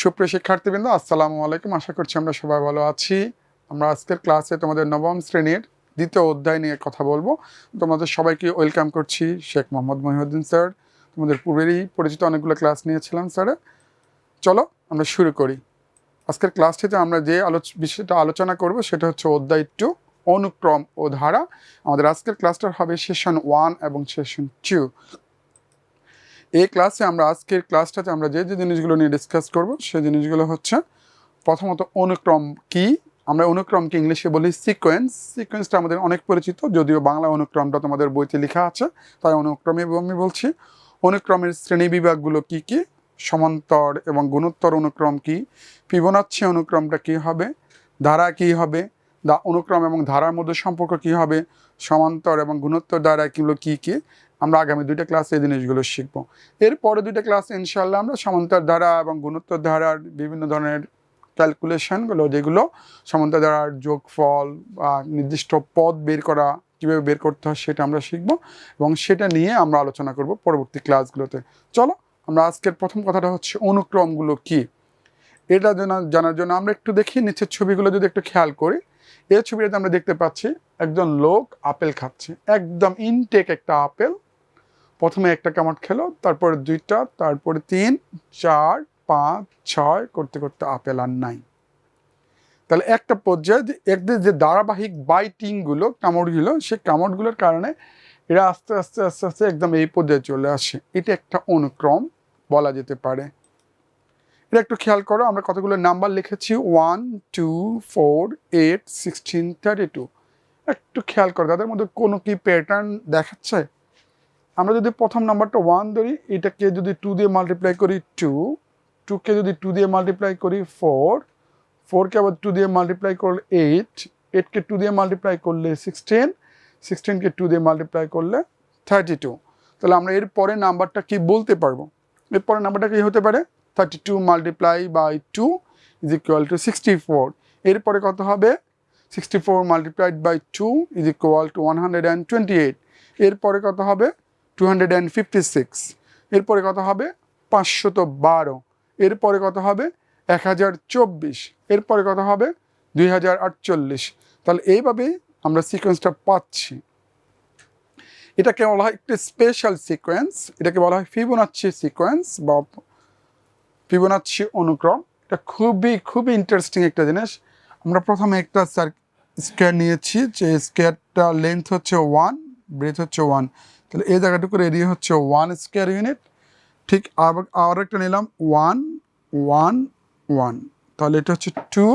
সুপ্রিয় শিক্ষার্থীবৃন্দ, আসসালামু আলাইকুম। আশা করছি আমরা সবাই ভালো আছি। আমরা আজকের ক্লাসে তোমাদের নবম শ্রেণির দ্বিতীয় অধ্যায় নিয়ে কথা বলব। তোমাদের সবাইকে ওয়েলকাম করছি, শেখ মোহাম্মদ মহিউদ্দিন স্যার। তোমাদের পূর্বেরই পরিচিত অনেকগুলো ক্লাস নিয়েছিলাম স্যারে। চলো, আমরা শুরু করি। আজকের ক্লাসটিতে আমরা যে আলোচ, বিষয়টা আলোচনা করব সেটা হচ্ছে অধ্যায় টু, অনুক্রম ও ধারা। আমাদের আজকের ক্লাসটার হবে সেশন ওয়ান এবং সেশন টু। এই ক্লাসে আমরা আজকের ক্লাসটাতে আমরা যে যে জিনিসগুলো নিয়ে ডিসকাস করব, সেই জিনিসগুলো হচ্ছে প্রথমত অনুক্রম কি? আমরা অনুক্রমকে ইংলিশে বলি সিকোয়েন্স সিকোয়েন্সটা আমাদের অনেক পরিচিত, যদিও বাংলা অনুক্রমটা তোমাদের বইতে লেখা আছে, তাই অনুক্রমে আমি বলছি। অনুক্রমের শ্রেণি বিভাগগুলো কি কি? সমান্তর এবং গুণোত্তর অনুক্রম কি? ফিবোনাচ্ছি অনুক্রমটা কি হবে? ধারা কি হবে? দা অনুক্রম এবং ধারার মধ্যে সম্পর্ক কি হবে? সমান্তর এবং গুণোত্তর ধারা কিগুলো কী কি? আমরা আগামী দুইটা ক্লাসে এই জিনিসগুলো শিখব। এরপরে দুইটা ক্লাসে ইনশাল্লাহ আমরা সমান্তর ধারা এবং গুণোত্তর ধারার বিভিন্ন ধরনের ক্যালকুলেশনগুলো যেগুলো সমান্তর ধারার যোগফল বা নির্দিষ্ট পদ বের করা, কীভাবে বের করতে হয় সেটা আমরা শিখব এবং সেটা নিয়ে আমরা আলোচনা করব পরবর্তী ক্লাসগুলোতে চলো, আমরা আজকের প্রথম কথাটা হচ্ছে অনুক্রমগুলো কি? এটা জানা, জানার জন্য আমরা একটু দেখি, নিচের ছবিগুলো যদি একটু খেয়াল করি। এই ছবিটাতে আমরা দেখতে পাচ্ছি, একজন লোক আপেল খাচ্ছে। একদম ইনটেক একটা আপেল প্রথমে একটা কামড় খেলো, তারপরে দুইটা, তারপরে তিন, চার, পাঁচ, ছয় করতে করতে আপেল আর নাই। তাহলে একটা পর্যায়ে একদের যে ধারাবাহিক বাইটিংগুলো কামড়গুলো, সেই কামড়গুলোর কারণে এরা আস্তে আস্তে আস্তে আস্তে একদম এই পর্যায়ে চলে আসে। এটা একটা অনুক্রম বলা যেতে পারে। এটা একটু খেয়াল করো, আমরা কতগুলো নাম্বার লিখেছি? One, two, four, eight, sixteen, thirty two. একটু খেয়াল করো, তাদের মধ্যে কোনো কি প্যাটার্ন দেখাচ্ছে? আমরা যদি প্রথম নাম্বারটা ওয়ান ধরি, এটাকে যদি টু দিয়ে মাল্টিপ্লাই করি টু টুকে যদি টু দিয়ে মাল্টিপ্লাই করি ফোর ফোরকে আবার টু দিয়ে মাল্টিপ্লাই করলে এইট এইটকে টু দিয়ে মাল্টিপ্লাই করলে সিক্সটিন সিক্সটিনকে টু দিয়ে মাল্টিপ্লাই করলে থার্টি টু তাহলে আমরা এর পরে নাম্বারটা কি বলতে পারব? এর পরে নাম্বারটা কি হতে পারে? Thirty two multiply by two is equal to sixty four এরপরে কত হবে? Sixty four multiplied by two is equal to one hundred and twenty eight এরপরে কত হবে? Two hundred and fifty six এরপরে কত হবে? পাঁচশত বারো। এরপরে কত হবে? এক হাজার চব্বিশ। এরপরে কত হবে? দুই হাজার আটচল্লিশ। তাহলে এইভাবেই আমরা সিকোয়েন্সটা পাচ্ছি। এটাকে বলা হয় একটি স্পেশাল সিকোয়েন্স এটাকে বলা হয় ফিবোনাচ্ছি সিকোয়েন্স বা ফিবোনাচ্ছি অনুক্রম। এটা খুবই খুবই ইন্টারেস্টিং একটা জিনিস। আমরা প্রথমে একটা স্যার স্কোয়ার নিয়েছি যে স্কোয়ারটা লেন্থ হচ্ছে ওয়ান ব্রেথ হচ্ছে ওয়ান তাহলে এই জায়গাটুকুর এরিয়া হচ্ছে ওয়ান স্কোয়ার ইউনিট ঠিক আবার আর একটা নিলাম ওয়ান ওয়ান ওয়ান তাহলে এটা হচ্ছে টু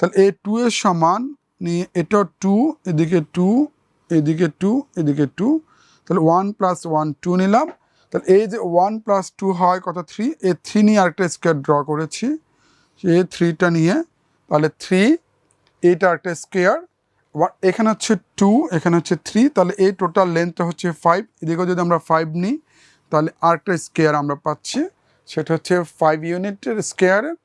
তাহলে এই টু এর সমান নিয়ে এটা টু এদিকে টু এদিকে টু এদিকে টু তাহলে ওয়ান প্লাস ওয়ান টু নিলাম। তাহলে এই যে ওয়ান প্লাস টু হয় কত থ্রি এই থ্রি নিয়ে আরেকটা স্কোয়ার ড্র করেছি। এই থ্রিটা নিয়ে, তাহলে থ্রি এইটা একটা স্কোয়ার এখানে হচ্ছে টু এখানে হচ্ছে থ্রি তাহলে এই টোটাল লেন্থটা হচ্ছে ফাইভ এদিকেও যদি আমরা ফাইভ নিই, তাহলে আরেকটা স্কোয়ার আমরা পাচ্ছি, সেটা হচ্ছে ফাইভ ইউনিটের স্কোয়ারের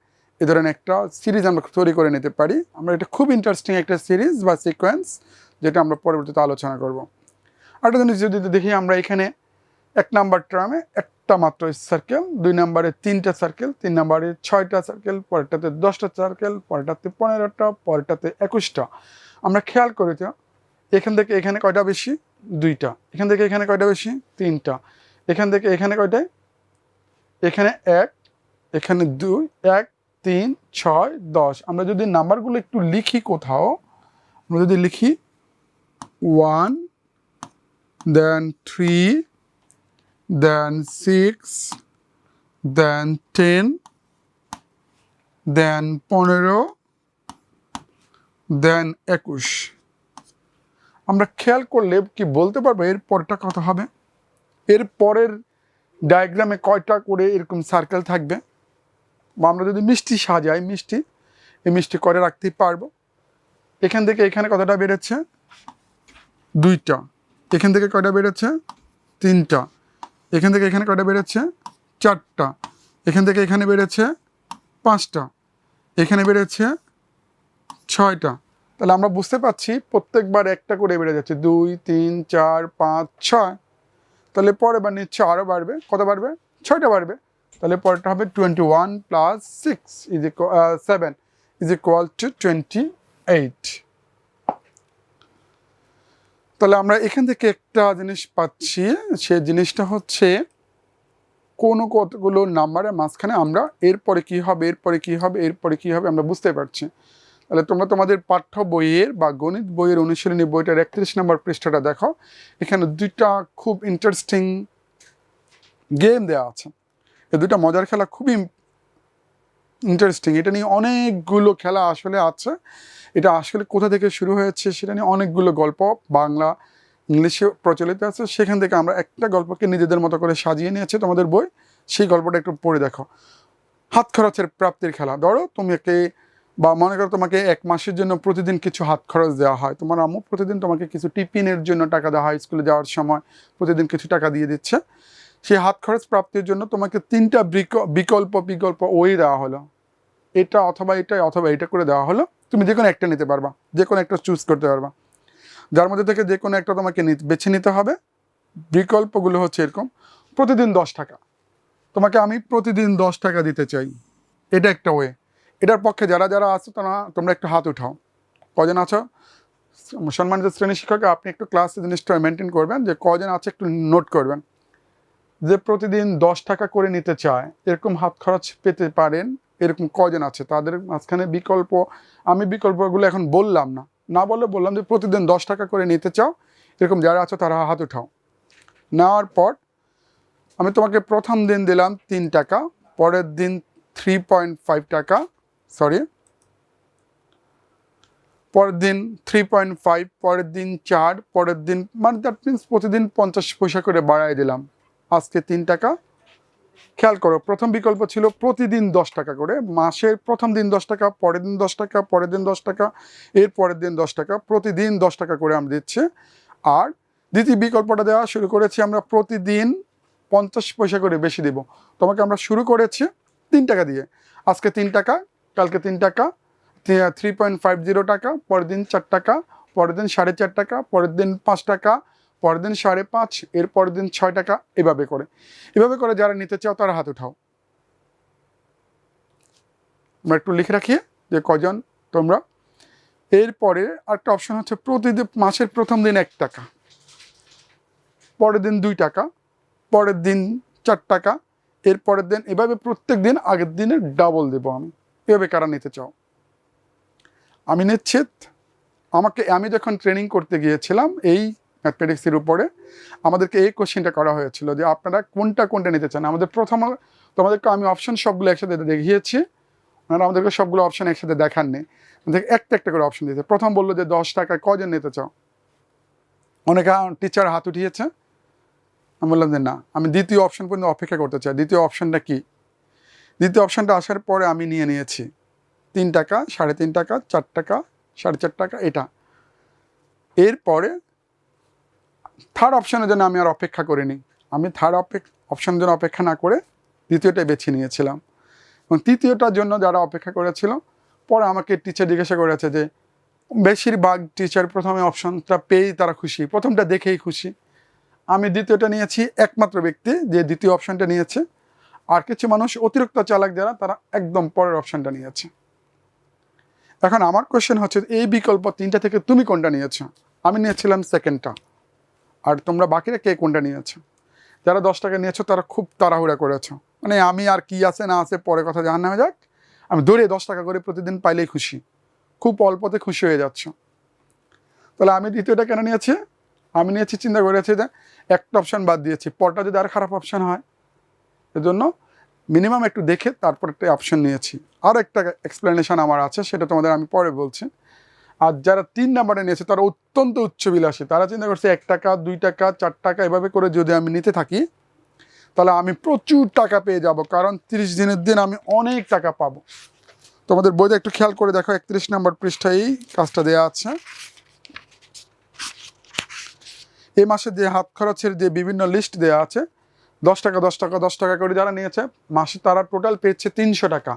এ ধরনের একটা সিরিজ আমরা তৈরি করে নিতে পারি। আমরা এটা খুব ইন্টারেস্টিং একটা সিরিজ বা সিকোয়েন্স যেটা আমরা পরবর্তীতে আলোচনা করব। আরেকটা জিনিস যদি দেখি, আমরা এখানে এক নাম্বার ট্রামে একটা মাত্র সার্কেল দুই নাম্বারে তিনটা সার্কেল তিন নাম্বারে ছয়টা সার্কেল পরেরটাতে দশটা সার্কেল পরেরটাতে পনেরোটা, পরেরটাতে একুশটা। আমরা খেয়াল করি তো এখান থেকে এখানে কয়টা বেশি? দুইটা। এখান থেকে এখানে কয়টা বেশি? তিনটা। এখান থেকে এখানে কয়টায়? এখানে এক, এখানে দুই, এক, তিন, ছয়, দশ। আমরা যদি নাম্বারগুলো একটু লিখি কোথাও, আমরা যদি লিখি one, then three, then six, then ten, then পনেরো দেন একুশ। আমরা খেয়াল করলে কি বলতে পারব, এর পরটা কত হবে? এর পরের ডায়াগ্রামে কয়টা করে এরকম সার্কেল থাকবে? বা আমরা যদি মিষ্টি সাজাই, মিষ্টি, এই মিষ্টি করে রাখতেই পারব। এখান থেকে এখানে কতটা বেড়েছে? দুইটা। এখান থেকে কয়টা বেড়েছে? তিনটা। এখান থেকে এখানে কয়টা বেড়েছে? চারটা। এখান থেকে এখানে বেড়েছে পাঁচটা। এখানে বেড়েছে ছয়টা। তাহলে আমরা বুঝতে পারছি প্রত্যেকবার একটা করে বেড়ে যাচ্ছে। দুই, তিন, চার, পাঁচ, ছয়। তাহলে পরে বার নিচ্ছে আরও বাড়বে। কত বাড়বে? ছয়টা বাড়বে। তাহলে পরেরটা হবে twenty one plus six is seven is equal to twenty eight তাহলে আমরা এখান থেকে একটা জিনিস পাচ্ছি। সে জিনিসটা হচ্ছে কোনো কতগুলো নাম্বারের মাঝখানে আমরা এরপরে কি হবে, এরপরে কি হবে, এরপরে কি হবে আমরা বুঝতে পারছি। তাহলে তোমরা তোমাদের পাঠ্য বইয়ের বা গণিত বইয়ের অনুশীলনী বইটার একত্রিশ নম্বর পৃষ্ঠাটা দেখো। এখানে দুইটা খুব ইন্টারেস্টিং গেম দেওয়া আছে। এই দুটা মজার খেলা খুবই ইন্টারেস্টিং এটা নিয়ে অনেকগুলো খেলা আসলে আছে। এটা আসলে কোথা থেকে শুরু হয়েছে সেটা নিয়ে অনেকগুলো গল্প বাংলা, ইংলিশে প্রচলিত আছে। সেখান থেকে আমরা একটা গল্পকে নিজেদের মতো করে সাজিয়ে নিয়েছে তোমাদের বই। সেই গল্পটা একটু পড়ে দেখো। হাত খরচের প্রাপ্তির খেলা। ধরো তুমি একে বা মনে করো তোমাকে এক মাসের জন্য প্রতিদিন কিছু হাত খরচ দেওয়া হয়, তোমার আম্মু প্রতিদিন তোমাকে কিছু টিফিনের জন্য টাকা দেওয়া হয়, স্কুলে যাওয়ার সময় প্রতিদিন কিছু টাকা দিয়ে দিচ্ছে। সেই হাত খরচ প্রাপ্তির জন্য তোমাকে তিনটা বিক- বিকল্প বিকল্প ওই দেওয়া হলো। এটা অথবা এটা অথবা এটা করে দেওয়া হলো। তুমি যে কোনো একটা নিতে পারবা যে কোনো একটা চুজ করতে পারবা। যার মধ্যে থেকে যে কোনো একটা তোমাকে বেছে নিতে হবে। বিকল্পগুলো হচ্ছে এরকম, প্রতিদিন দশ টাকা। তোমাকে আমি প্রতিদিন দশ টাকা দিতে চাই। এটা একটা ওয়ে এটার পক্ষে যারা যারা আছো তারা, তোমরা একটু হাত উঠাও। কজন আছো? সম্মানিত শ্রেণি শিক্ষক, আপনি একটু ক্লাস জিনিসটা মেনটেন করবেন, যে কজন আছে একটু নোট করবেন। যে প্রতিদিন দশ টাকা করে নিতে চায়, এরকম হাত খরচ পেতে পারেন, এরকম কজন আছে? তাদের মাঝখানে বিকল্প, আমি বিকল্পগুলো এখন বললাম না। না বলে বললাম যে প্রতিদিন দশ টাকা করে নিতে চাও, এরকম যারা আছো তারা হাত উঠাও। নেওয়ার পর, আমি তোমাকে প্রথম দিন দিলাম তিন টাকা, পরের দিন থ্রি পয়েন্ট ফাইভ টাকা সরি। পরের দিন থ্রি পয়েন্ট ফাইভ পরের দিন চার, পরের দিন মানে দ্যাট মিনস প্রতিদিন পঞ্চাশ পয়সা করে বাড়াই দিলাম। আজকে তিন টাকা। খেয়াল করো, প্রথম বিকল্প ছিল প্রতিদিন দশ টাকা করে। মাসের প্রথম দিন দশ টাকা, পরের দিন দশ টাকা, পরের দিন দশ টাকা, এর পরের দিন দশ টাকা, প্রতিদিন দশ টাকা করে আমরা দিচ্ছি। আর দ্বিতীয় বিকল্পটা দেওয়া শুরু করেছি, আমরা প্রতিদিন পঞ্চাশ পয়সা করে বেশি দেব। তোমাকে আমরা শুরু করেছি তিন টাকা দিয়ে। আজকে তিন টাকা কালকে তিন টাকা থ্রি পয়েন্ট ফাইভ জিরো টাকা পরের দিন চার টাকা পরের দিন সাড়ে চার টাকা পরের দিন পাঁচ টাকা পরের দিন সাড়ে পাঁচ, এর পরের দিন ছয় টাকা, এভাবে করে। এভাবে করে যারা নিতে চাও তারা হাত উঠাও। আমরা একটু লিখে রাখি যে কজন তোমরা। এরপরে আরেকটা অপশন হচ্ছে প্রতিদিন মাসের প্রথম দিন এক টাকা পরের দিন দুই টাকা পরের দিন চার টাকা, এর পরের দিন এভাবে প্রত্যেক দিন আগের দিনে ডাবল দেবো আমি। এভাবে কারা নিতে চাও? আমি নিশ্চিত আমাকে, আমি যখন ট্রেনিং করতে গিয়েছিলাম এই ম্যাথমেটিক্সের উপরে, আমাদেরকে এই কোশ্চেনটা করা হয়েছিল যে আপনারা কোনটা কোনটা নিতে চান? আমাদের প্রথম তোমাদেরকে আমি অপশন সবগুলো একসাথে দেখিয়েছি। ওনারা আমাদেরকে সবগুলো অপশন একসাথে দেখাননি। আমাদেরকে একটা একটা করে অপশন দিয়েছে। প্রথম বলল যে দশ টাকায় কজন নিতে চাও? অনেকে টিচার হাত উঠিয়েছে। আমি বললাম যে না। আমি দ্বিতীয় অপশন পর্যন্ত অপেক্ষা করতে চাই। দ্বিতীয় অপশনটা কি? দ্বিতীয় অপশানটা আসার পরে আমি নিয়ে নিয়েছি। তিন টাকা, সাড়ে তিন টাকা, চার টাকা, সাড়ে চার টাকা, এটা। এরপরে থার্ড অপশনের জন্য আমি আর অপেক্ষা করিনি। আমি থার্ড অপেক্ষা অপশনের জন্য অপেক্ষা না করে দ্বিতীয়টাই বেছে নিয়েছিলাম। এবং তৃতীয়টার জন্য যারা অপেক্ষা করেছিল, পরে আমাকে টিচার জিজ্ঞাসা করেছে যে, বেশিরভাগ টিচার প্রথমে অপশনটা পেয়েই তারা খুশি। প্রথমটা দেখেই খুশি। আমি দ্বিতীয়টা নিয়েছি, একমাত্র ব্যক্তি যে দ্বিতীয় অপশনটা নিয়েছে আর কিছু মানুষ অতিরিক্ত চালাক যারা, তারা একদম পরের অপশনটা নিয়েছে। এখন আমার কোশ্চেন হচ্ছে, এই বিকল্প তিনটা থেকে তুমি কোনটা নিয়েছো? আমি নিয়েছিলাম সেকেন্ডটা আর তোমরা বাকিরা কে কোনটা নিয়েছো? যারা দশ টাকা নিয়েছো, তারা খুব তাড়াহুড়া করেছ। মানে আমি আর কি আছে না আছে পরে কথা জানা নামে যাক। আমি দৌড়ে দশ টাকা করে প্রতিদিন পাইলেই খুশি। খুব অল্পতে খুশি হয়ে যাচ্ছ। তাহলে আমি দ্বিতীয়টা কেন নিয়েছি? আমি নিয়েছি, চিন্তা করেছি যে একটা অপশান বাদ দিয়েছি। পরটা যদি আর খারাপ অপশান হয় এজন্য মিনিমাম একটু দেখে তারপর একটা অপশন নিয়েছি। আর একটা এক্সপ্লেনেশন আমার আছে, সেটা তোমাদের আমি পরে বলছি। আর যারা তিন নাম্বারে নিয়েছে, তারা অত্যন্ত উচ্চবিলাসী। তারা চিন্তা করছে, এক টাকা, দুই টাকা, চার টাকা, এভাবে করে যদি আমি নিতে থাকি, তাহলে আমি প্রচুর টাকা পেয়ে যাব, কারণ তিরিশ দিনের দিন আমি অনেক টাকা পাবো। তোমাদের বইতে একটু খেয়াল করে দেখো, একত্রিশ নম্বর পৃষ্ঠায় কাজটা দেওয়া আছে। এই মাসে যে হাত খরচের যে বিভিন্ন লিস্ট দেওয়া আছে দশ টাকা দশ টাকা দশ টাকা করে যারা নিয়েছে, মাসে তারা টোটাল পেয়েছে তিনশো টাকা।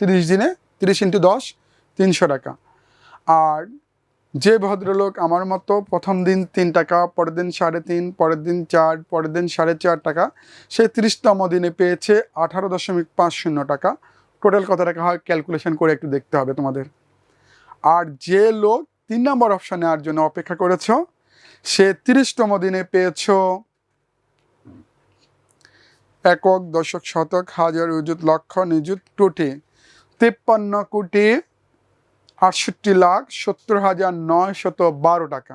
তিরিশ দিনে তিরিশ ইন্টু দশ, তিনশো টাকা। আর যে ভদ্রলোক আমার মতো প্রথম দিন তিন টাকা, পরের দিন সাড়ে তিন, পরের দিন চার, পরের দিন সাড়ে চার টাকা সে তিরিশতম দিনে পেয়েছে আঠারো দশমিক পাঁচ শূন্য টাকা। টোটাল কত টাকা হয়? ক্যালকুলেশন করে একটু দেখতে হবে তোমাদের। আর যে লোক তিন নম্বর অপশানে নেওয়ার জন্য অপেক্ষা করেছ, সে তিরিশতম দিনে পেয়েছ একক দশক শতক হাজার উজুত লক্ষ নিযুত কোটি। তিপ্পান্ন কোটি আটষট্টি লাখ সত্তর হাজার নয় শত বারো টাকা।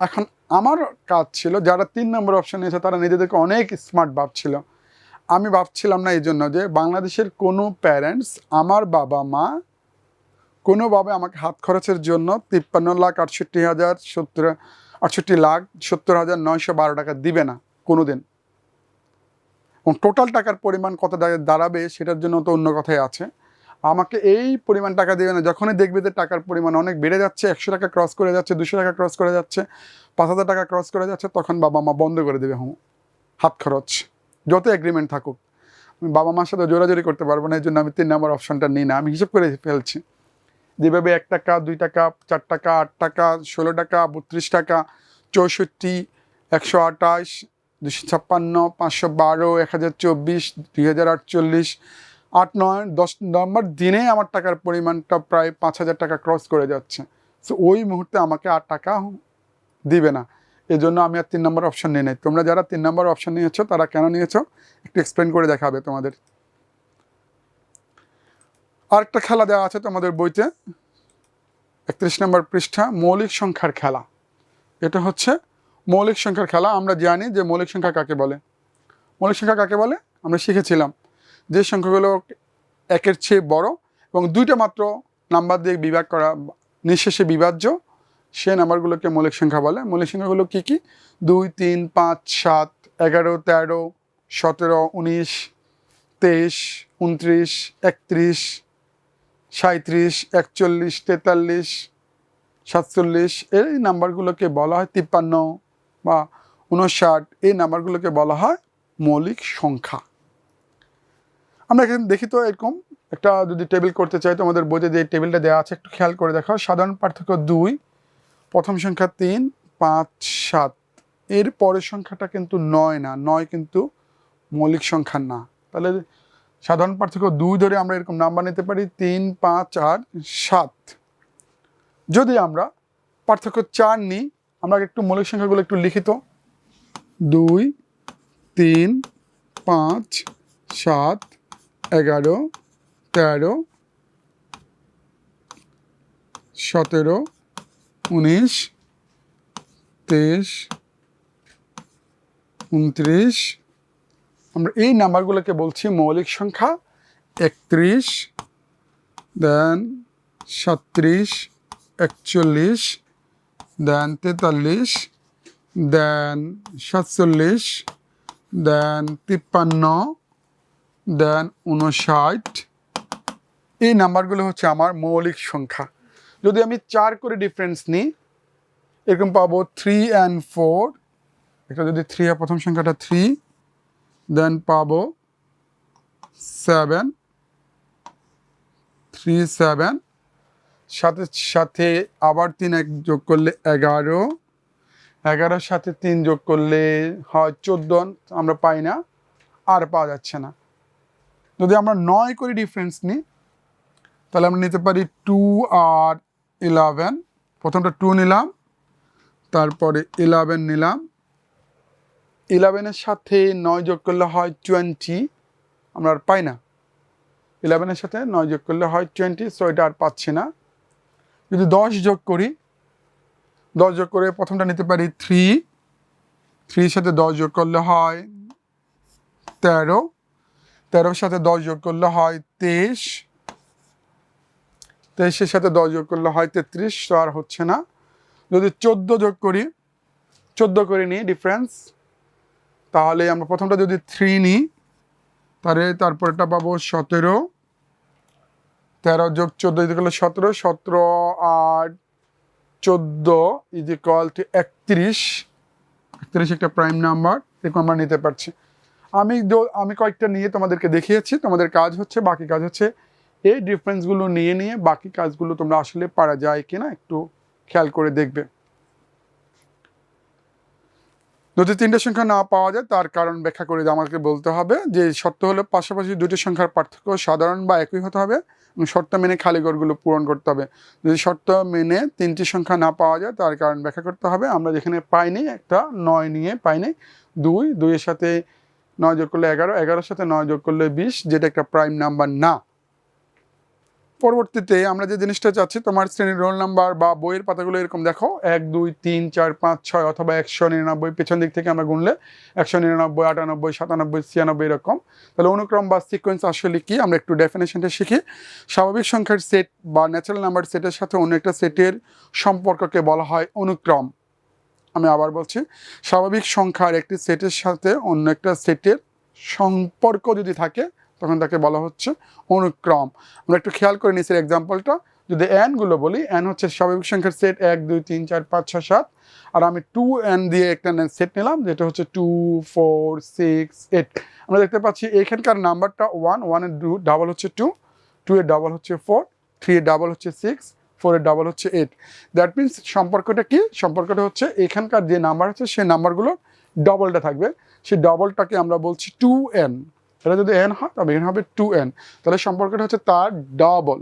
এখন আমার কাজ ছিল, যারা তিন নম্বর অপশন নিয়েছে, তারা নিজেদেরকে অনেক স্মার্ট ভাবছিল। আমি ভাবছিলাম না এই জন্য যে বাংলাদেশের কোনো প্যারেন্টস আমার বাবা মা কোনোভাবে আমাকে হাত খরচের জন্য তিপ্পান্ন লাখ আটষট্টি হাজার সত্তর, আটষট্টি লাখ সত্তর হাজার নয়শো বারো টাকা দিবে না কোনো দিন এবং টোটাল টাকার পরিমাণ কত দাঁড়াবে সেটার জন্য তো অন্য কথাই আছে। আমাকে এই পরিমাণ টাকা দেবে না। যখনই দেখবে যে টাকার পরিমাণ অনেক বেড়ে যাচ্ছে, একশো টাকা ক্রস করে যাচ্ছে, দুশো টাকা ক্রস করে যাচ্ছে, পাঁচ হাজার টাকা ক্রস করে যাচ্ছে, তখন বাবা মা বন্ধ করে দেবে হোম, হাত খরচ। যত এগ্রিমেন্ট থাকুক। আমি বাবা মার সাথে জোরাজোরি করতে পারব না এই জন্য আমি তিন নম্বর অপশনটা নিই না। আমি হিসেব করে ফেলছি। যেভাবে এক টাকা, দুই টাকা, চার টাকা, আট টাকা, ষোলো টাকা, বত্রিশ টাকা, চৌষট্টি, একশো আঠাশ দুশো ছাপ্পান্ন, পাঁচশো বারো, এক হাজার চব্বিশ, দুই হাজার আটচল্লিশ, আট, নয়, দশ নম্বর দিনে আমার টাকার পরিমাণটা প্রায় পাঁচ হাজার টাকা ক্রস করে যাচ্ছে। সো ওই মুহূর্তে আমাকে আর টাকা দিবে না। এই জন্য আমি আর তিন নম্বর অপশন নিয়ে নেই। তোমরা যারা তিন নম্বর অপশন নিয়েছো, তারা কেন নিয়েছো? একটু এক্সপ্লেন করে দেখাবে তোমাদের। আরেকটা খেলা দেওয়া আছে তোমাদের বইতে। একত্রিশ নম্বর পৃষ্ঠা, মৌলিক সংখ্যার খেলা। এটা হচ্ছে মৌলিক সংখ্যার খেলা আমরা জানি যে মৌলিক সংখ্যা কাকে বলে? মৌলিক সংখ্যা কাকে বলে? আমরা শিখেছিলাম যে সংখ্যাগুলো একের চেয়ে বড় এবং দুইটা মাত্র নাম্বার দিয়ে বিভাগ করা, নিঃশেষে বিভাজ্য। সে নাম্বারগুলোকে মৌলিক সংখ্যা বলে। মৌলিক সংখ্যাগুলো কী কী? দুই, তিন, পাঁচ, সাত, এগারো, তেরো, সতেরো, উনিশ, তেইশ, উনত্রিশ, একত্রিশ সাঁত্রিশ একচল্লিশ, তেতাল্লিশ, সাতচল্লিশ। এই নাম্বারগুলোকে বলা হয় তিপ্পান্ন। বা উনষাট এই নাম্বারগুলোকে বলা হয় মৌলিক সংখ্যা। আমরা এখানে দেখি তো এরকম, একটা যদি টেবিল করতে চাই, তো আমাদের বইতে যে টেবিলটা দেওয়া আছে, একটু খেয়াল করে দেখো। সাধারণ পার্থক্য দুই, প্রথম সংখ্যা তিন, পাঁচ, সাত। এর পরের সংখ্যাটা কিন্তু নয় না, নয় কিন্তু মৌলিক সংখ্যা না। তাহলে সাধারণ পার্থক্য দুই ধরে আমরা এরকম নাম্বার নিতে পারি, তিন, পাঁচ আর সাত। যদি আমরা পার্থক্য চার নিই আমরা একটু মৌলিক সংখ্যাগুলো একটু লিখিত। দুই, তিন, পাঁচ, সাত, এগারো, তেরো, সতেরো, উনিশ, তেইশ, উনত্রিশ। আমরা এই নাম্বারগুলোকে বলছি মৌলিক সংখ্যা একত্রিশ, দেন সাত্রিশ একচল্লিশ দেন তেতাল্লিশ, দেন সাতচল্লিশ, দেন তিপ্পান্ন, দেন উনষাট এই নাম্বারগুলো হচ্ছে আমার মৌলিক সংখ্যা। যদি আমি চার করে ডিফারেন্স নিই, এরকম পাবো থ্রি অ্যান্ড ফোর এটা যদি থ্রি হয়, প্রথম সংখ্যাটা থ্রি দেন পাবো সেভেন থ্রি সেভেন সাথে সাথে আবার তিন এক যোগ করলে এগারো। এগারোর সাথে তিন যোগ করলে হয় চোদ্দ। আমরা পাই না, আর পাওয়া যাচ্ছে না। যদি আমরা নয় করে ডিফারেন্স নিই, তাহলে আমরা নিতে পারি টু আর ইলেভেন প্রথমটা টু নিলাম, তারপরে ইলেভেন নিলাম। ইলেভেনের সাথে নয় যোগ করলে হয় টোয়েন্টি আমরা আর পাই না। ইলেভেনের সাথে নয় যোগ করলে হয় টোয়েন্টি সো এটা আর পাচ্ছি না। যদি দশ যোগ করি, দশ যোগ করে প্রথমটা নিতে পারি থ্রি থ্রির সাথে দশ যোগ করলে হয় তেরো, তেরোর সাথে দশ যোগ করলে হয় তেইশ, তেইশের সাথে দশ যোগ করলে হয় তেত্রিশ, তো আর হচ্ছে না। যদি চোদ্দ যোগ করি, চোদ্দ করে নিই ডিফারেন্স তাহলে আমরা প্রথমটা যদি থ্রি নিই, তাহলে তারপরটা পাবো সতেরো তেরো যোগ চোদ্দ ইজ করলে সতেরো সতেরো আর চোদ্দ ইজ ইকুয়াল টু একত্রিশ। একত্রিশ একটা প্রাইম নাম্বার এরকম আমরা নিতে পারছি। আমি আমি কয়েকটা নিয়ে তোমাদেরকে দেখিয়েছি, তোমাদের কাজ হচ্ছে, বাকি কাজ হচ্ছে এই ডিফারেন্সগুলো নিয়ে নিয়ে বাকি কাজগুলো তোমরা আসলে পারা যায় কিনা একটু খেয়াল করে দেখবে। যদি তিনটে সংখ্যা না পাওয়া যায়, তার কারণ ব্যাখ্যা করে আমাকে বলতে হবে যে, সত্য হলে পাশাপাশি দুটি সংখ্যার পার্থক্য সাধারণ বা একই হতে হবে। শর্ত মেনে খালি ঘরগুলো পূরণ করতে হবে। যদি শর্ত মেনে তিনটি সংখ্যা না পাওয়া যায়, তার কারণ ব্যাখ্যা করতে হবে। আমরা যেখানে পাইনি একটা নয় নিয়ে পাইনি দুই, দুইয়ের সাথে নয় যোগ করলে এগারো, এগারোর সাথে নয় যোগ করলে বিশ, যেটা একটা প্রাইম নাম্বার না। পরবর্তীতে আমরা যে জিনিসটা চাচ্ছি, তোমার শ্রেণির রোল নাম্বার বা বইয়ের পাতাগুলো এরকম দেখো। এক, দুই, তিন, চার, পাঁচ, ছয় অথবা একশো নিরানব্বই, পেছন দিক থেকে আমরা গুনলে একশো নিরানব্বই, আটানব্বই, সাতানব্বই, ছিয়ানব্বই এরকম। তাহলে অনুক্রম বা সিকোয়েন্স আসলে কি? আমরা একটু ডেফিনেশনটা শিখি। স্বাভাবিক সংখ্যার সেট বা ন্যাচারাল নাম্বার সেটের সাথে অন্য একটা সেটের সম্পর্ককে বলা হয় অনুক্রম। আমি আবার বলছি, স্বাভাবিক সংখ্যার একটি সেটের সাথে অন্য একটা সেটের সম্পর্ক যদি থাকে তখন তাকে বলা হচ্ছে অনুক্রম। আমরা একটু খেয়াল করে নিচ্ছি এক্সাম্পলটা যদি এনগুলো বলি এন হচ্ছে স্বাভাবিক সংখ্যার সেট এক, দুই, তিন, চার, পাঁচ, ছয়, সাত। আর আমি টু এন দিয়ে একটা সেট নিলাম, যেটা হচ্ছে টু ফোর সিক্স এইট আমরা দেখতে পাচ্ছি এখানকার নাম্বারটা ওয়ান ওয়ানের টু ডাবল হচ্ছে টু টু এর ডাবল হচ্ছে ফোর থ্রি এর ডাবল হচ্ছে সিক্স ফোর এর ডাবল হচ্ছে এইট দ্যাট মিনস সম্পর্কটা কি? সম্পর্কটা হচ্ছে এখানকার যে নাম্বার আছে, সেই নাম্বারগুলো ডবলটা থাকবে। সেই ডবলটাকে আমরা বলছি টু এন এটা যদি এন হয়, তবে এন হবে টু এন তাহলে সম্পর্কটা হচ্ছে তার ডাবল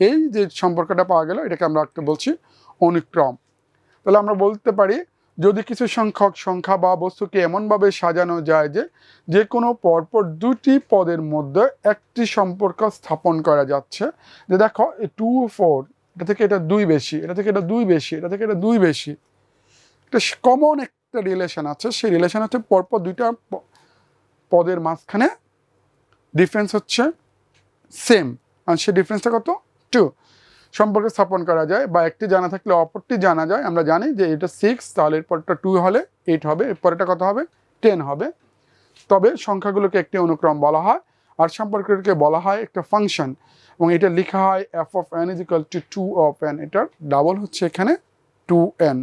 এই যে সম্পর্কটা পাওয়া গেল, এটাকে আমরা একটা বলছি অনুক্রম। তাহলে আমরা বলতে পারি, যদি কিছু সংখ্যক সংখ্যা বা বস্তুকে এমনভাবে সাজানো যায় যে যে কোনো পরপর দুটি পদের মধ্যে একটি সম্পর্ক স্থাপন করা যাচ্ছে, যে দেখো টু ফোর এটা থেকে এটা দুই বেশি, এটা থেকে এটা দুই বেশি, এটা থেকে এটা দুই বেশি। একটা কমন একটা রিলেশন আছে, সেই রিলেশন হচ্ছে পরপর দুইটা পদের মাঝখানে ডিফারেন্স হচ্ছে সেম আর সেই ডিফারেন্সটা কত? টু সম্পর্কে স্থাপন করা যায় বা একটি জানা থাকলে অপরটি জানা যায়। আমরা জানি যে এটা সিক্স তাহলে এরপরটা টু হলে এইট হবে। এরপরেটা কত হবে? টেন হবে। তবে সংখ্যাগুলোকে একটি অনুক্রম বলা হয়। আর সম্পর্ককে বলা হয় একটা ফাংশন এবং এটা লেখা হয় F of N is equal to two of N এটার ডাবল হচ্ছে এখানে টু এন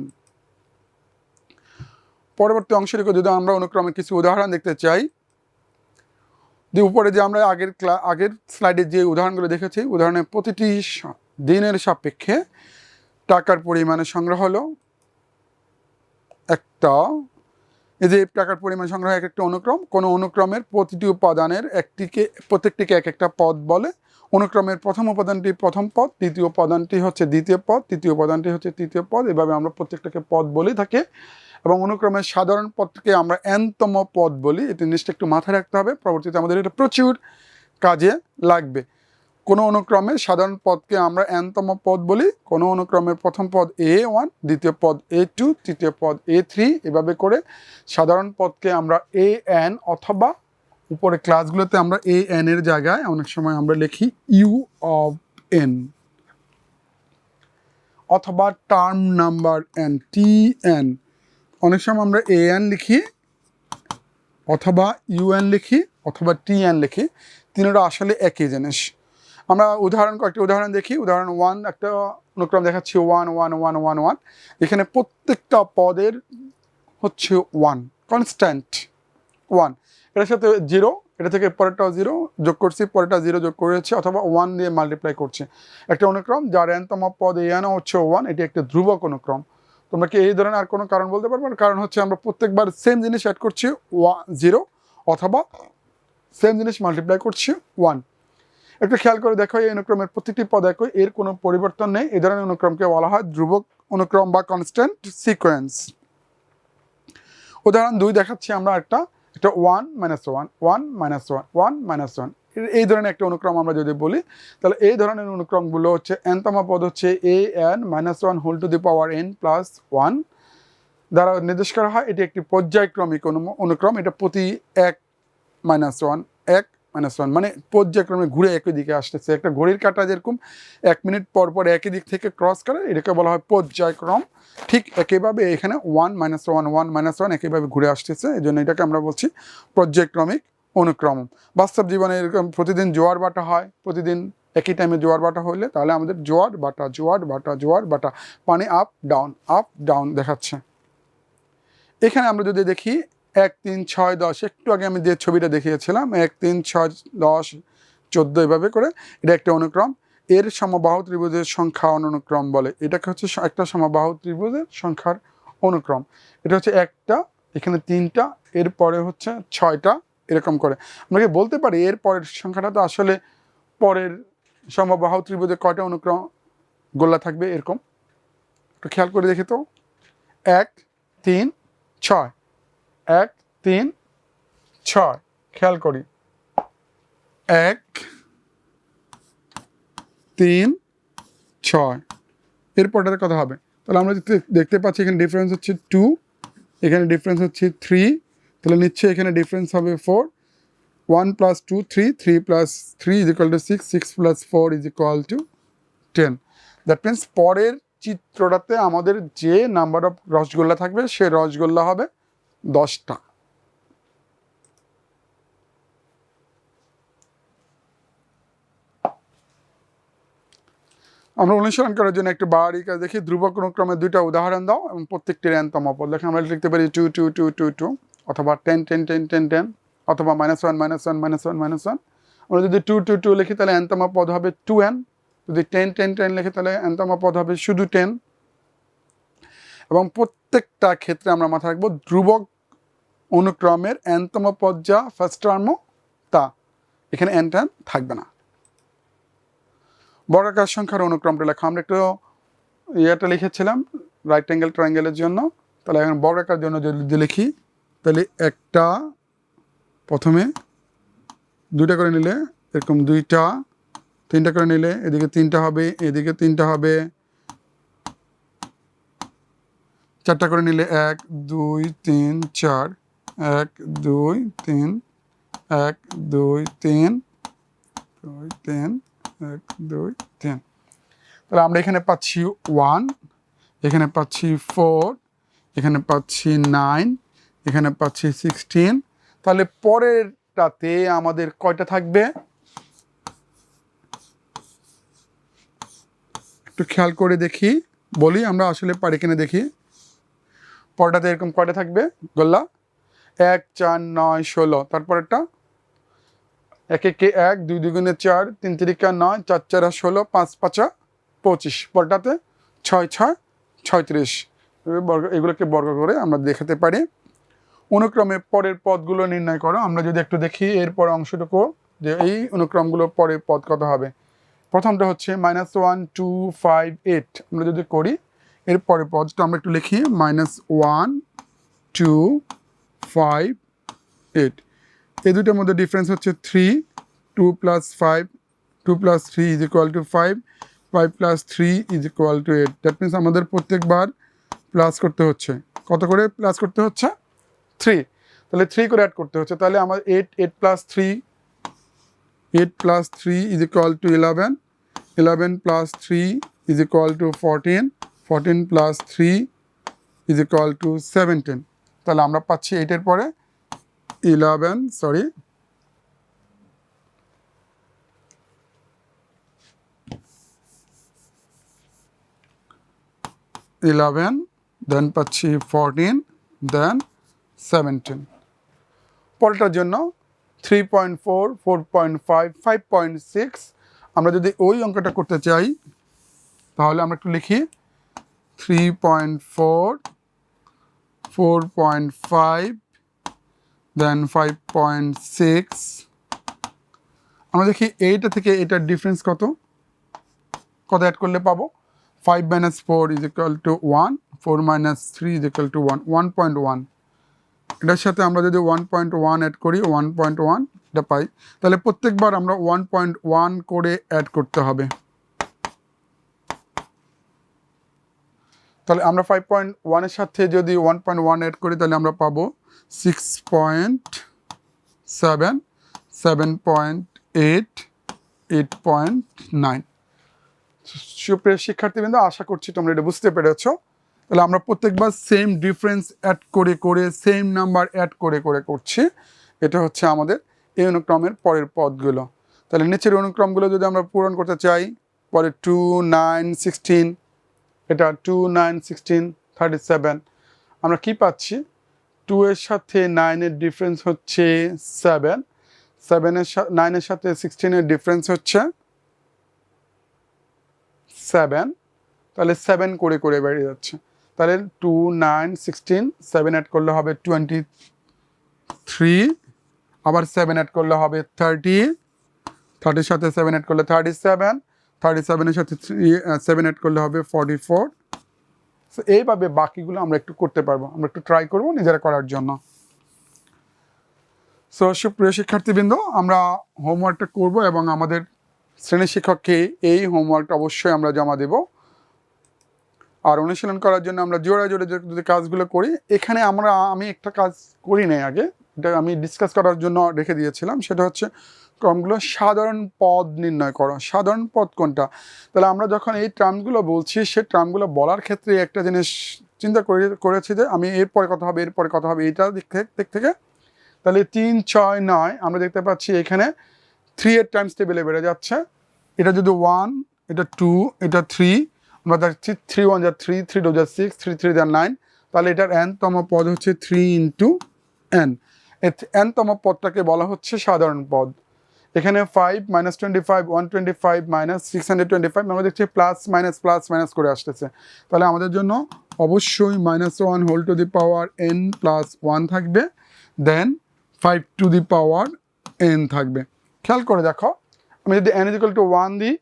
পরবর্তী অংশটিকে যদি আমরা অনুক্রমে কিছু উদাহরণ দেখতে চাই যে উপরে যে আমরা আগের ক্লা, আগের স্লাইডে যে উদাহরণগুলো দেখেছি উদাহরণের প্রতিটি দিনের সাপেক্ষে টাকার পরিমাণে সংগ্রহ হলো একটা, এই যে টাকার পরিমাণ সংগ্রহ এক একটা অনুক্রম, কোনো অনুক্রমের প্রতিটি উপাদানের একটিকে, প্রত্যেকটিকে এক একটা পদ বলে। অনুক্রমের প্রথম উপাদানটি প্রথম পদ, দ্বিতীয় উপাদানটি হচ্ছে দ্বিতীয় পদ, তৃতীয় উপাদানটি হচ্ছে তৃতীয় পদ, এভাবে আমরা প্রত্যেকটাকে পদ বলে থাকি। এবং অনুক্রমে সাধারণ পদকে আমরা এনতম পদ বলি। এটি জিনিসটা একটু মাথায় রাখতে হবে। পরবর্তীতে আমাদের এটা প্রচুর কাজে লাগবে। কোনো অনুক্রমে সাধারণ পদকে আমরা এনতম পদ বলি। কোনো অনুক্রমের প্রথম পদ এ ওয়ান দ্বিতীয় পদ এ টু তৃতীয় পদ এ থ্রি এভাবে করে সাধারণ পদকে আমরা এ এন অথবা উপরে ক্লাসগুলোতে আমরা এ এন এর জায়গায় অনেক সময় আমরা লিখি ইউ অফ এন অথবা term number N T N অনেক সময় আমরা এ এন লিখি অথবা ইউএন লিখি অথবা টি এন লিখি। তিনটা আসলে একই জিনিস। আমরা উদাহরণ কয়েকটি উদাহরণ দেখি। উদাহরণ ওয়ান একটা অনুক্রম দেখাচ্ছি one one one one one এখানে প্রত্যেকটা পদের হচ্ছে ওয়ান কনস্ট্যান্ট ওয়ান এটার সাথে জিরো এটা থেকে পরেরটাও জিরো যোগ করছি, পরেরটা জিরো যোগ করেছি, অথবা ওয়ান দিয়ে মাল্টিপ্লাই করছি। একটা অনুক্রম, যার এনতম পদ এন হচ্ছে ওয়ান এটি একটা ধ্রুবক অনুক্রম। তোমরা কি এই ধরনের আর কোনো কারণ বলতে পারবে? কারণ হচ্ছে আমরা প্রত্যেকবার সেম জিনিস অ্যাড করছি ওয়ান জিরো অথবা সেম জিনিস মাল্টিপ্লাই করছি ওয়ান একটু খেয়াল করে দেখো, এই অনুক্রমের প্রতিটি পদ একই, এর কোনো পরিবর্তন নেই। এই ধরনের অনুক্রমকে বলা হয় ধ্রুবক অনুক্রম বা কনস্ট্যান্ট সিকোয়েন্স উদাহরণ দুই দেখাচ্ছি আমরা একটা একটা one minus one one minus one one minus one এই ধরনের একটা অনুক্রম আমরা যদি বলি, তাহলে এই ধরনের অনুক্রমগুলো হচ্ছে এনতম পদ হচ্ছে A N minus one whole to the power N plus one দ্বারা নির্দেশ করা হয়। এটি একটি পর্যায়ক্রমিক অনু- অনুক্রম। এটা প্রতি এক মাইনাস ওয়ান এক মাইনাস ওয়ান মানে পর্যায়ক্রমে ঘুরে একই দিকে আসতেছে। একটা ঘড়ির কাঁটা যেরকম, এক মিনিট পর পর একই দিক থেকে ক্রস করে, এটাকে বলা হয় পর্যায়ক্রম। ঠিক একইভাবে এখানে one minus one one minus one একইভাবে ঘুরে আসতেছে। এই জন্য এটাকে আমরা বলছি পর্যায়ক্রমিক। অনুক্রম বাস্তব জীবনে এরকম প্রতিদিন জোয়ার বাটা হয়, প্রতিদিন একই টাইমে জোয়ার বাটা হলে তাহলে আমাদের জোয়ার বাটা জোয়ার বাটা জোয়ার বাটা, পানি আপ ডাউন আপ ডাউন দেখাচ্ছে। এখানে আমরা যদি দেখি, এক, তিন, ছয়, দশ, একটু আগে আমি যে ছবিটা দেখিয়েছিলাম, এক, তিন, ছয়, দশ, চোদ্দ এভাবে করে, এটা একটা অনুক্রম। এর সমবাহু ত্রিভুজের সংখ্যা অনুক্রম বলে। এটাকে হচ্ছে একটা সমবাহু ত্রিভুজের সংখ্যার অনুক্রম। এটা হচ্ছে একটা, এখানে তিনটা, এরপরে হচ্ছে ছয়টা এরকম করে। আমরা কি বলতে পারি, এর পরের সংখ্যাটা তো আসলে পরের সমবাহু ত্রিভুজে কয়টা অনুক্রম গোল্লা থাকবে এরকম? একটু খেয়াল করে দেখি তো। এক, তিন, ছয়। এক, তিন, ছয়। খেয়াল করি। এক, তিন, ছয়। এরপরটাতে কথা হবে। তাহলে আমরা দেখতে পাচ্ছি এখানে ডিফারেন্স হচ্ছে টু এখানে ডিফারেন্স হচ্ছে থ্রি তাহলে নিচ্ছে এখানে ডিফারেন্স হবে four one plus two three three plus three is equal to six six plus four is equal to ten that means পরের চিত্রটাতে আমাদের যে নাম্বার অফ রসগোল্লা থাকবে, সে রসগোল্লা হবে দশটা। আমরা অনুসরণ করার জন্য একটু বাড়ি কাজ দেখি, ধ্রুবক ক্রমে দুইটা উদাহরণ দাও এবং প্রত্যেকটির এনতম পদ। দেখে আমরা লিখতে পারি two two two two two অথবা ten ten ten ten ten অথবা minus one minus one minus one minus one আমরা যদি টু টু টু লিখি, তাহলে এনতম পদ হবে টু এন যদি টেন টেন টেন লিখি, তাহলে এনতম পদ হবে শুধু টেন এবং প্রত্যেকটা ক্ষেত্রে আমরা মাথায় রাখব ধ্রুবক অনুক্রমের এনতম পদ যা ফার্স্ট টার্মও তা। এখানে এন টেন থাকবে না। বর্গাকার সংখ্যার অনুক্রমটা লেখা। আমরা একটু ইয়েটা লিখেছিলাম রাইট অ্যাঙ্গেল ট্রায়াঙ্গেলের জন্য। তাহলে এখন বর্গাকার জন্য যদি লিখি তাহলে একটা, প্রথমে দুইটা করে নিলে এরকম দুইটা, তিনটা করে নিলে এদিকে তিনটা হবে, এদিকে তিনটা হবে। চারটা করে নিলে এক, দুই, তিন, চার। এক, দুই, তিন। এক, দুই, তিন। দুই, তিন। এক, দুই, তিন। তাহলে আমরা এখানে পাচ্ছি ওয়ান এখানে পাচ্ছি ফোর এখানে পাচ্ছি নাইন এখানে পাচ্ছি সিক্সটিন তাহলে পরেরটাতে আমাদের কয়টা থাকবে? একটু খেয়াল করে দেখি, বলি, আমরা আসলে পারি কিনা দেখি। পরটাতে এরকম কয়টা থাকবে, গোল্লা? এক, চার, নয়, ষোলো। তারপরেরটা? এক, একে এক, দুই দুগুণে চার, তিন, তিরিকা, নয়, চার, চারা ষোলো, পাঁচ, পাঁচা পঁচিশ। পরটাতে ছয় ছয়, ছয়ত্রিশ। এগুলোকে বর্গ করে আমরা দেখাতে পারি। অনুক্রমে পরের পদগুলো নির্ণয় করো। আমরা যদি একটু দেখি এরপর অংশটুকু, যে এই অনুক্রমগুলোর পরের পদ কত হবে? প্রথমটা হচ্ছে minus one two five eight আমরা যদি করি, এর পরের পদটা আমরা একটু লিখি minus one two five eight এই দুটোর মধ্যে ডিফারেন্স হচ্ছে three two plus five two plus three is equal to five five plus three is equal to eight that means আমাদের প্রত্যেকবার প্লাস করতে হচ্ছে। কত করে প্লাস করতে হচ্ছে? থ্রি তাহলে থ্রি করে অ্যাড করতে হচ্ছে। তাহলে আমার eight eight plus three eight plus three is equal to eleven eleven plus three is equal to fourteen fourteen plus three is equal to seventeen তাহলে আমরা পাচ্ছি এইটের পরে ইলেভেন সরি ইলেভেন দেন পাচ্ছি ফোরটিন দেন সেভেন্টিন পরেরটার জন্য three point four four point five five point six আমরা যদি ওই অঙ্কটা করতে চাই, তাহলে আমরা একটু লিখি। Three point four four point five then five point six আমরা দেখি এইটা থেকে এটার ডিফারেন্স কত? কত অ্যাড করলে পাবো? Five minus four is equal to one four minus three is equal to one one point one এটার সাথে আমরা যদি ওয়ান পয়েন্ট ওয়ান অ্যাড করি ওয়ান পয়েন্ট ওয়ান এটা পাই। তাহলে প্রত্যেকবার আমরা ওয়ান পয়েন্ট ওয়ান করে অ্যাড করতে হবে। তাহলে আমরা ফাইভ পয়েন্ট ওয়ানের সাথে যদি ওয়ান পয়েন্ট ওয়ান অ্যাড করি, তাহলে আমরা পাবো six point seven seven point eight eight point nine সুপ্রিয় শিক্ষার্থীবৃন্দ, আশা করছি তোমরা এটা বুঝতে পেরেছ। তাহলে আমরা প্রত্যেকবার সেম ডিফারেন্স অ্যাড করে করে সেম নাম্বার অ্যাড করে করে করছি। এটা হচ্ছে আমাদের এই অনুক্রমের পরের পদগুলো। তাহলে নিচের অনুক্রমগুলো যদি আমরা পূরণ করতে চাই, পরে টু নাইন সিক্সটিন এটা two nine sixteen thirty seven আমরা কি পাচ্ছি? টু এর সাথে নাইনের ডিফারেন্স হচ্ছে সেভেন সেভেনের নাইনের সাথে সিক্সটিনের ডিফারেন্স হচ্ছে সেভেন তাহলে সেভেন করে করে বেড়ে যাচ্ছে। তাহলে two nine sixteen seven add করলে হবে টোয়েন্টি থ্রি আবার সেভেন অ্যাড করলে হবে থার্টি থার্টির সাথে সেভেন অ্যাড করলে থার্টি সেভেন থার্টি সেভেনের সাথে থ্রি সেভেন অ্যাড করলে হবে ফর্টি ফোর সো এইভাবে বাকিগুলো আমরা একটু করতে পারব, আমরা একটু ট্রাই করব নিজেরা করার জন্য। সো সুপ্রিয় শিক্ষার্থীবৃন্দ, আমরা হোমওয়ার্কটা করব এবং আমাদের শ্রেণি শিক্ষককে এই হোমওয়ার্কটা অবশ্যই আমরা জমা দেব। আর অনুশীলন করার জন্য আমরা জোড়া জোড়ে যদি কাজগুলো করি, এখানে আমরা, আমি একটা কাজ করি নাই আগে, এটা আমি ডিসকাস করার জন্য রেখে দিয়েছিলাম, সেটা হচ্ছে ক্রমগুলো সাধারণ পদ নির্ণয় করো। সাধারণ পদ কোনটা? তাহলে আমরা যখন এই টার্মগুলো বলছি, সে টার্মগুলো বলার ক্ষেত্রে একটা জিনিস চিন্তা করে, করেছি যে আমি এরপরে কথা হবে, এরপরে কথা হবে, এইটা দিক থেকে দিক থেকে। তাহলে তিন, ছয়, নয়, আমরা দেখতে পাচ্ছি এখানে থ্রি এর টাইমস টেবিলে বেড়ে যাচ্ছে। এটা যদি ওয়ান এটা টু এটা থ্রি আমরা দেখছি থ্রি ওয়ান যা থ্রি থ্রি টু যা সিক্স থ্রি থ্রি যা নাইন তাহলে এটার এন এনতম পদ হচ্ছে থ্রি ইন্টু এন এন এনতম পদটাকে বলা হচ্ছে সাধারণ পদ। এখানে five minus twenty five one twenty five minus six hundred twenty five আমরা দেখছি প্লাস মাইনাস প্লাস মাইনাস করে আসতেছে। তাহলে আমাদের জন্য অবশ্যই minus one whole to the power n plus one থাকবে। Then five to the power n থাকবে। খেয়াল করে দেখো, আমি যদি n is equal to one দিই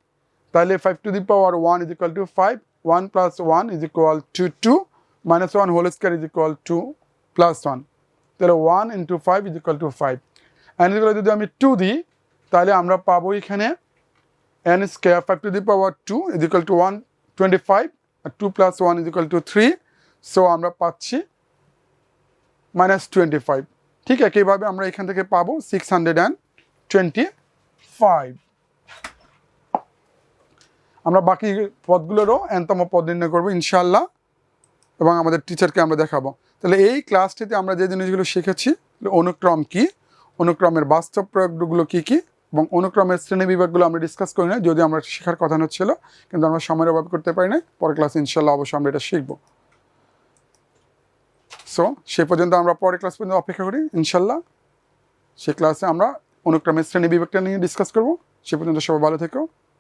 তাহলে five to the power one is equal to five one plus one is equal to two minus one whole square is equal to plus one তাহলে one into five is equal to five is যদি আমি two দিই, তাহলে আমরা পাবো এখানে n square five to the power two is equal to one twenty five R two plus one is equal to three so আমরা পাচ্ছি minus twenty five ঠিক একইভাবে আমরা এখান থেকে পাবো six hundred and twenty five আমরা বাকি পদগুলোরও এনতম পদ নির্ণয় করব ইনশাল্লাহ এবং আমাদের টিচারকে আমরা দেখাবো। তাহলে এই ক্লাসটিতে আমরা যে জিনিসগুলো শিখেছি অনুক্রম কি? অনুক্রমের বাস্তব প্রয়োগগুলো কী কী? এবং অনুক্রমের শ্রেণি বিভাগগুলো আমরা ডিসকাস করি না যদি আমরা শেখার কথা ছিল কিন্তু আমরা সময়ের অভাব করতে পারি না পরের ক্লাসে ইনশাল্লাহ অবশ্যই আমরা এটা শিখব। সো সে পর্যন্ত আমরা পরের ক্লাস পর্যন্ত অপেক্ষা করি ইনশাল্লাহ সে ক্লাসে আমরা অনুক্রমের শ্রেণি বিভাগটা নিয়ে ডিসকাস করব। সে পর্যন্ত সবাই ভালো থেকো।